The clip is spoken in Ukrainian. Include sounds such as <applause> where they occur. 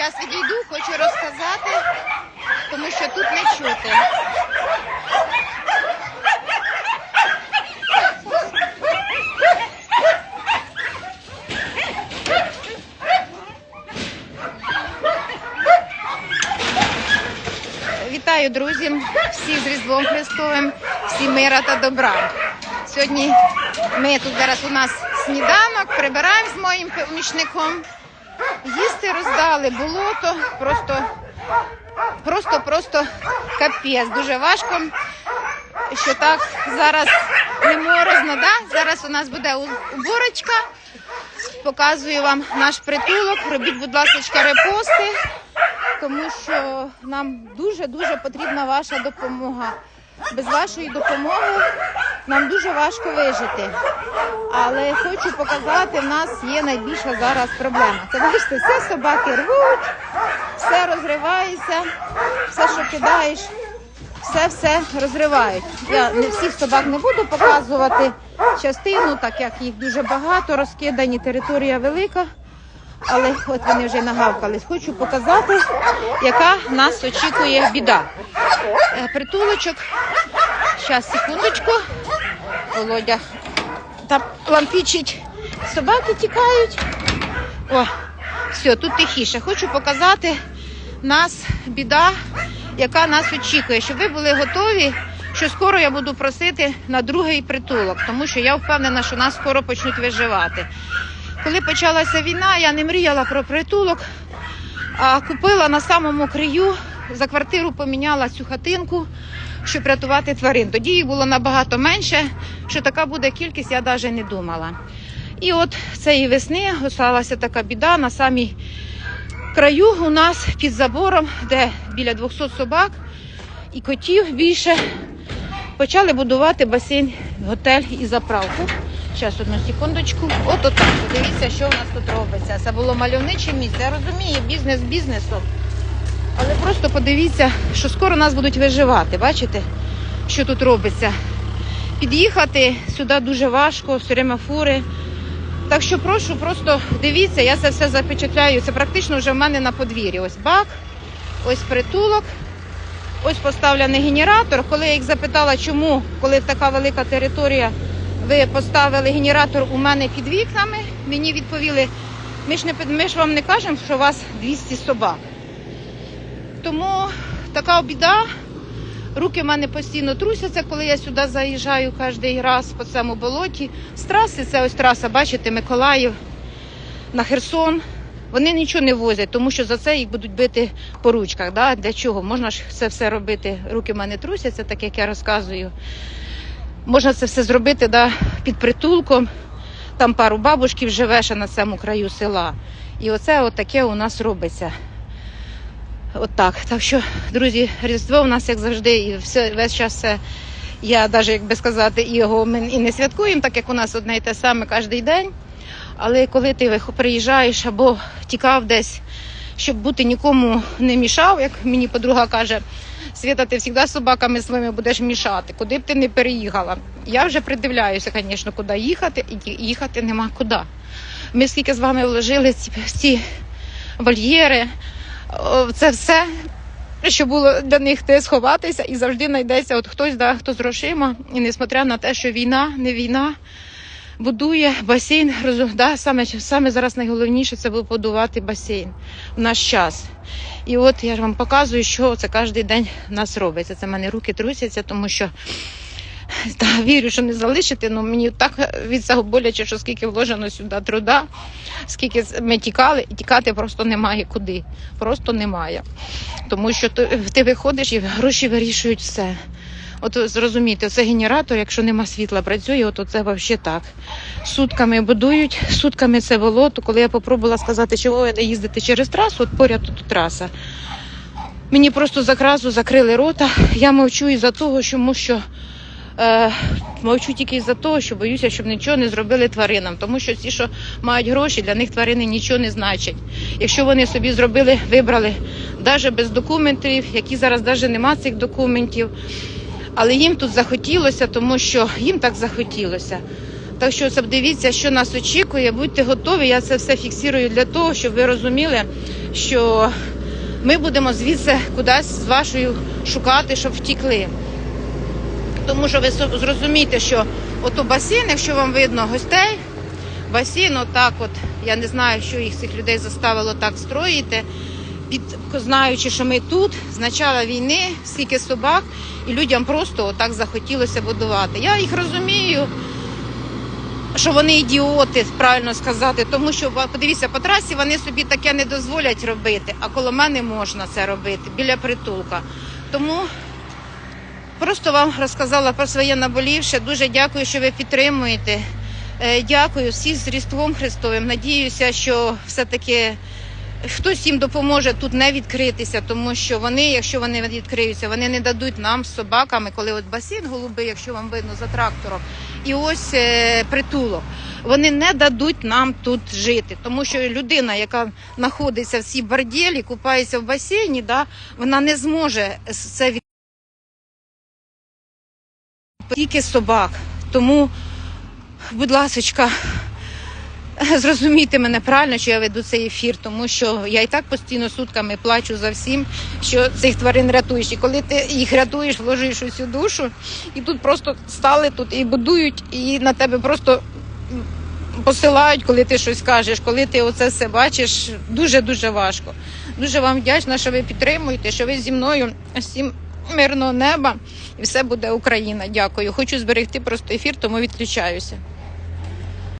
Зараз відійду, хочу розказати, тому що тут не чути. Вітаю, друзі! Всі з Різдвом Христовим, всі мира та добра. Сьогодні ми тут зараз у нас сніданок, прибираємо з моїм помічником. Їсти роздали болото, просто, просто, просто капець. Дуже важко, що так зараз не морозно. Да? Зараз у нас буде уборочка. Показую вам наш притулок. Робіть, будь ласка, репости тому що нам дуже дуже потрібна ваша допомога. Без вашої допомоги нам дуже важко вижити. Але хочу показати, в нас є найбільша зараз проблема. Це бачите, все собаки рвуть, все розривається, все, що кидаєш, все все розривають. Я не всіх собак не буду показувати частину, так як їх дуже багато, розкидані, територія велика. Але от вони вже нагавкались. Хочу показати, яка нас очікує біда. Е, Притулочок. Зараз, секундочку. Володя там лампічить. Собаки тікають. О, все, тут тихіше. Хочу показати нас біда, яка нас очікує, щоб ви були готові, що скоро я буду просити на другий притулок, тому що я впевнена, що нас скоро почнуть виживати. Коли почалася війна, я не мріяла про притулок, а купила на самому краю, за квартиру поміняла цю хатинку, щоб рятувати тварин. Тоді їх було набагато менше, що така буде кількість, я навіть не думала. І от цієї весни осталася така біда на самій краю у нас під забором, де біля 200 собак і котів більше. Почали будувати басейн, готель і заправку. Зараз одну секундочку. От отак. Подивіться, що у нас тут робиться. Це було мальовниче місце. Я розумію, бізнес бізнесом. Але просто подивіться, що скоро нас будуть виживати. Бачите, що тут робиться? Під'їхати сюди дуже важко, все время фури. Так що прошу, просто дивіться, я це все запечатляю. Це практично вже в мене на подвір'ї. Ось бак, ось притулок. Ось поставлений генератор. Коли я їх запитала, чому, коли така велика територія, ви поставили генератор у мене під вікнами, мені відповіли, ми ж, не, ми ж вам не кажемо, що у вас 200 собак. Тому така біда. Руки в мене постійно трусяться, коли я сюди заїжджаю кожен раз по цьому болоті. З траси, це ось траса, бачите, Миколаїв на Херсон. Вони нічого не возять, тому що за це їх будуть бити по ручках. Да? Для чого? Можна ж це все робити. Руки в мене трусяться, так як я розказую. Можна це все зробити да, під притулком. Там пару бабушків живе на цьому краю села. І оце от таке у нас робиться. От так. Так що, друзі, Різдво у нас, як завжди, і все, весь час все. Я навіть, як би сказати, і його ми і не святкуємо, так як у нас одне і те саме кожен день. Але коли ти приїжджаєш або тікав десь, щоб бути нікому не мішав, як мені подруга каже, Свята, ти завжди собаками своїми будеш мішати, куди б ти не переїхала. Я вже придивляюся, звісно, куди їхати, і їхати нема куди. Ми скільки з вами вложили ці, ці вольєри, це все, що було для них де сховатися, і завжди знайдеться от хтось, да, хто з грошима, і несмотря на те, що війна, не війна, будує басейн. Да, саме, саме зараз найголовніше це було будувати басейн в наш час. І от я ж вам показую, що це кожен день в нас робиться. Це в мене руки трусяться, тому що <laughs> та, вірю, що не залишити, але мені так від цього боляче, що скільки вложено сюди труда, скільки ми тікали, і тікати просто немає куди. Просто немає. Тому що ти, ти виходиш і гроші вирішують все. От зрозумійте, це генератор, якщо нема світла, працює, от це взагалі так. Сутками будують, сутками це болото. Коли я попробувала сказати, ви не їздите через трасу, от поряд тут траса. Мені просто закразу закрили рота. Я мовчу із-за того, тому що е, мовчу тільки із-за того, що боюся, щоб нічого не зробили тваринам. Тому що ті, що мають гроші, для них тварини нічого не значать. Якщо вони собі зробили, вибрали навіть без документів, які зараз навіть нема цих документів. Але їм тут захотілося, тому що їм так захотілося. Так що дивіться, що нас очікує. Будьте готові. Я це все фіксую для того, щоб ви розуміли, що ми будемо звідси кудись з вашою шукати, щоб втікли. Тому що ви зрозумієте, що ото басейн, якщо вам видно гостей, басейн, отак от, я не знаю, що їх цих людей заставило так строїти, під, знаючи, що ми тут, з начала війни, скільки собак, і людям просто отак захотілося будувати. Я їх розумію, що вони ідіоти, правильно сказати, тому що подивіться, по трасі вони собі таке не дозволять робити, а коло мене можна це робити біля притулка. Тому просто вам розказала про своє наболівше. Дуже дякую, що ви підтримуєте. Е, Дякую всі з Різдвом Христовим. Надіюся, що все-таки хтось їм допоможе тут не відкритися, тому що вони, якщо вони відкриються, вони не дадуть нам собаками, коли от басейн голубий, якщо вам видно за трактором, і ось е, притулок. Вони не дадуть нам тут жити, тому що людина, яка знаходиться в цій бордєлі, купається в басейні, да, вона не зможе це від... тільки собак. Тому, будь ласочка, зрозумійте мене правильно, що я веду цей ефір, тому що я і так постійно сутками плачу за всім, що цих тварин рятуєш. І коли ти їх рятуєш, вложуєш усю душу, і тут просто стали тут і будують, і на тебе просто посилають, коли ти щось кажеш, коли ти оце все бачиш, дуже дуже важко. Дуже вам вдячна, що ви підтримуєте, що ви зі мною всім мирного неба, і все буде Україна. Дякую. Хочу зберегти просто ефір, тому відключаюся.